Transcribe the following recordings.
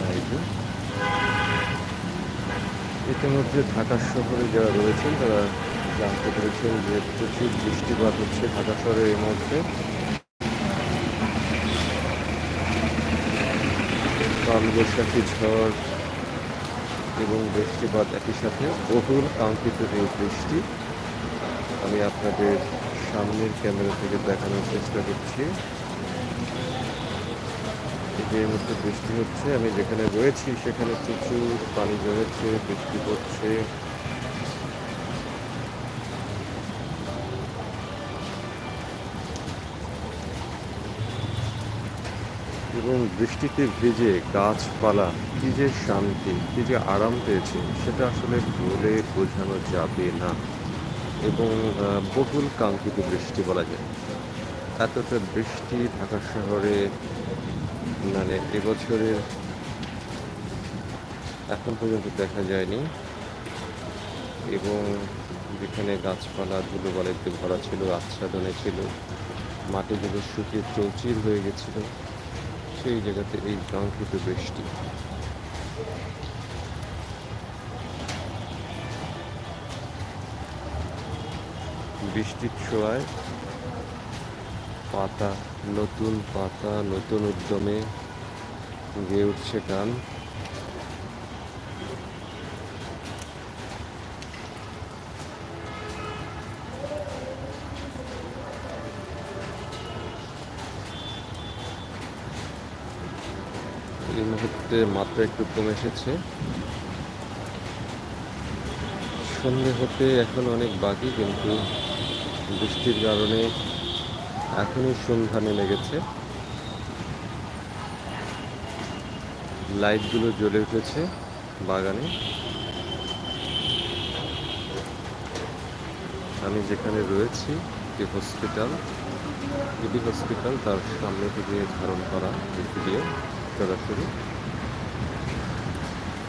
লাইভে ইতিমধ্যে ঢাকা শহরে যারা রয়েছেন, তারা জানতে পেরেছেন যে প্রচুর বৃষ্টিপাত হচ্ছে ঢাকা শহরে এই মুহূর্তে। কালবৈশাখী ঝড় এবং বৃষ্টিপাত একই সাথে বহুল কাঙ্ক্ষিত এই বৃষ্টি। আমি আপনাদের সামনের ক্যামেরা থেকে দেখানোর চেষ্টা করছি। এই মুহূর্তে বৃষ্টি হচ্ছে, আমি যেখানে রয়েছি সেখানে প্রচুর পানি জমেছে, বৃষ্টি পড়ছে। এবং বৃষ্টিতে ভিজে গাছপালা, কি যে শান্তি, কি যে আরাম পেয়েছে, সেটা আসলে বলে বোঝানো যাবে না। এবং বহুল কাঙ্ক্ষিত বৃষ্টি বলা যায়। এতটা বৃষ্টি ঢাকা শহরে মানে এবছরের এখন পর্যন্ত দেখা যায়নি। এবং যেখানে গাছপালা ধুলোবালিতে ভরা ছিল, আচ্ছাদনে ছিল মাটিগুলো শুকিয়ে চৌচির হয়ে গেছিল, সেই জায়গাতে এই কাঙ্ক্ষিত বৃষ্টি। বৃষ্টির ছোঁয়ায় পাতা, নতুন পাতা, নতুন উদ্যমে গেয়ে উঠছে গান এই মুহূর্তে মাত্রা একটু কমে এসেছে। সন্ধে হতে এখন অনেক বাকি, কিন্তু বৃষ্টির কারণে এখনই সন্ধ্যা নেমে গেছে। লাইটগুলো জ্বলে উঠেছে বাগানে। আমি যেখানে রয়েছি যে হসপিটাল ইডি হসপিটাল তার সামনে থেকে ধারণ করা ভিডিও সরাসরি।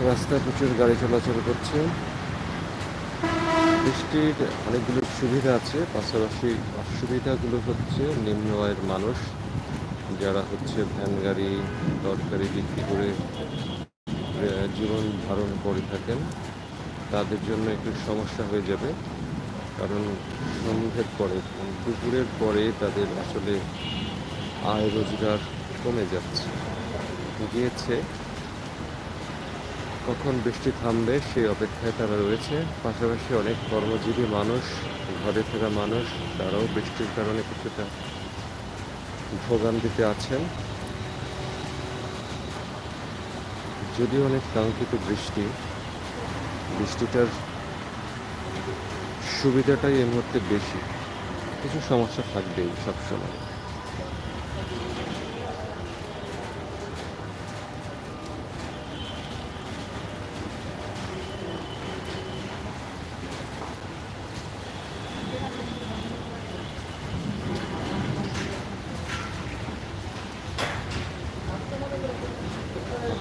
রাস্তায় প্রচুর গাড়ি চলাচল করছে। বৃষ্টির অনেকগুলো সুবিধা আছে, পাশাপাশি অসুবিধাগুলো হচ্ছে নিম্ন আয়ের মানুষ, যারা হচ্ছে ভ্যান গাড়ি তরকারি বিক্রি করে জীবন ধারণ করে থাকেন। তাদের জন্য একটু সমস্যা হয়ে যাবে, কারণ সন্ধ্যের পরে, দুপুরের পরে তাদের আসলে আয় রোজগার কমে যাচ্ছে। গিয়েছে, কখন বৃষ্টি থামবে সেই অপেক্ষায় তারা রয়েছে। পাশাপাশি অনেক কর্মজীবী মানুষ, ঘরে থাকা মানুষ, তারাও বৃষ্টির কারণে কিছুটা ভোগান্তিতে আছেন। যদিও অনেক কাঙ্ক্ষিত বৃষ্টি বৃষ্টিটার সুবিধাটাই এই মুহূর্তে বেশি। কিছু সমস্যা থাকবেই সবসময়।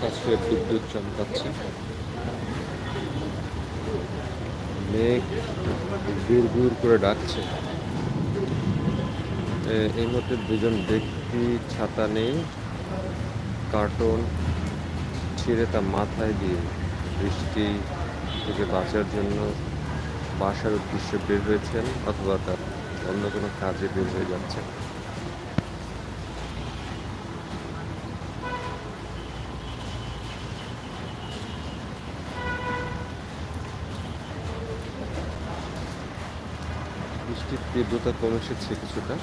আকাশে বিদ্যুৎ চমকাচ্ছে। মেঘ গুড় গুড় করে ডাকছে। এই মুহূর্তে দুজন ব্যক্তি ছাতা নেই, কার্টন ছিঁড়ে তা মাথায় দিয়ে বৃষ্টি থেকে বাঁচার জন্য বাসার উদ্দেশ্যে বের হয়েছেন অথবা তার অন্য কোনো কাজে বের হয়ে যাচ্ছেন। বৃষ্টির তীব্রতা কমে এসেছে কিছুটা।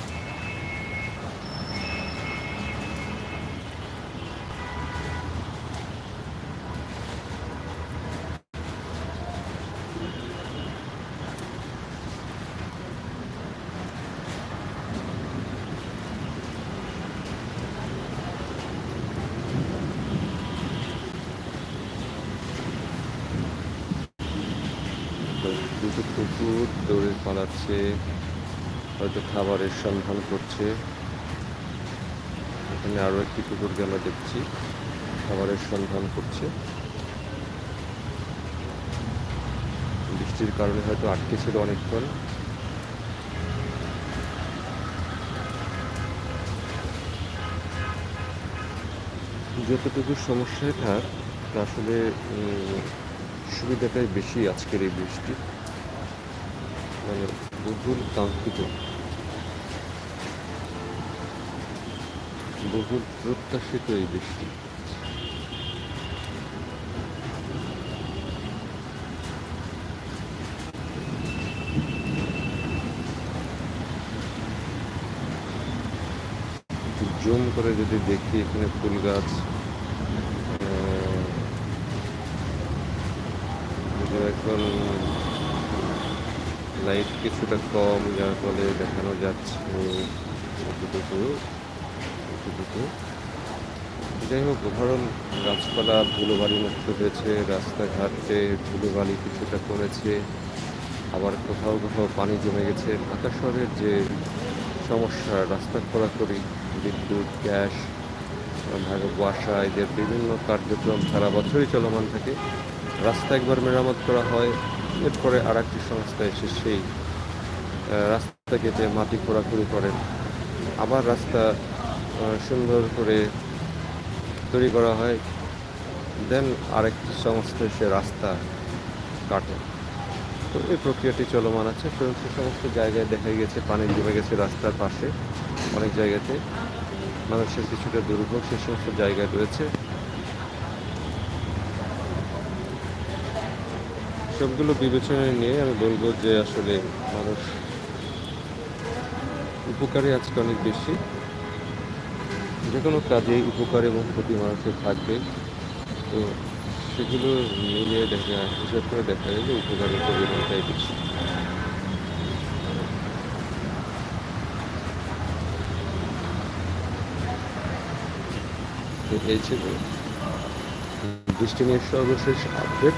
দুটো কুকুর দৌড়ে পালাচ্ছে, হয়তো খাবারের সন্ধান করছে। এখানে আরও একটি কুকুরকে আমরা দেখছি। খাবারের সন্ধান করছে। বৃষ্টির কারণে হয়তো আটকে ছিল অনেকক্ষণ। যতটুকু সমস্যায় থাক, আসলে সুবিধাটাই বেশি আজকের এই বৃষ্টি। মানে বহুল কাঙ্ক্ষিত। বহুল প্রত্যাশিত এই বৃষ্টি। জুম করে যদি দেখি এখানে ফুল গাছ আহ, যদিও এখন লাইট কিছুটা কম, যার ফলে দেখানো যাচ্ছে যাই হোক ওভারঅল গাছপালা ধুলোবালি মুক্ত হয়েছে, রাস্তাঘাটে ধুলোবালি কিছুটা করেছে আবার কোথাও কোথাও পানি জমে গেছে। ঢাকা শহরের যে সমস্যা, রাস্তা খোরাখুরি বিদ্যুৎ, গ্যাস ঢাকা কুয়াশা এদের বিভিন্ন কার্যক্রম সারা বছরই চলমান থাকে। রাস্তা একবার মেরামত করা হয়, এরপরে আর একটি সংস্থা এসে সেই রাস্তা কেটে মাটি খোরাখুরি করেন। আবার রাস্তা সুন্দর করে তৈরি করা হয়, দেন আরেকটি সংস্থা এসে রাস্তা কাটে। তো এই প্রক্রিয়াটি চলমান আছে। সে সমস্ত জায়গায় দেখা গেছে, পানি জমে গেছে রাস্তার পাশে অনেক জায়গাতে। মানুষের কিছুটা দুর্ভোগ সে সমস্ত জায়গায় রয়েছে। সবগুলো বিবেচনায় নিয়ে আমি বলব যে আসলে মানুষ উপকারী আজকে অনেক বেশি। যে কোনো কাজে উপকার এবং ক্ষতি মানুষের থাকবে। তো সেগুলো মিলিয়ে দেখা, হিসাব করে দেখা যায় যে উপকারের পরিমাণটাই বেশি। এই ছিল বৃষ্টি নিয়ে সর্বশেষ আপডেট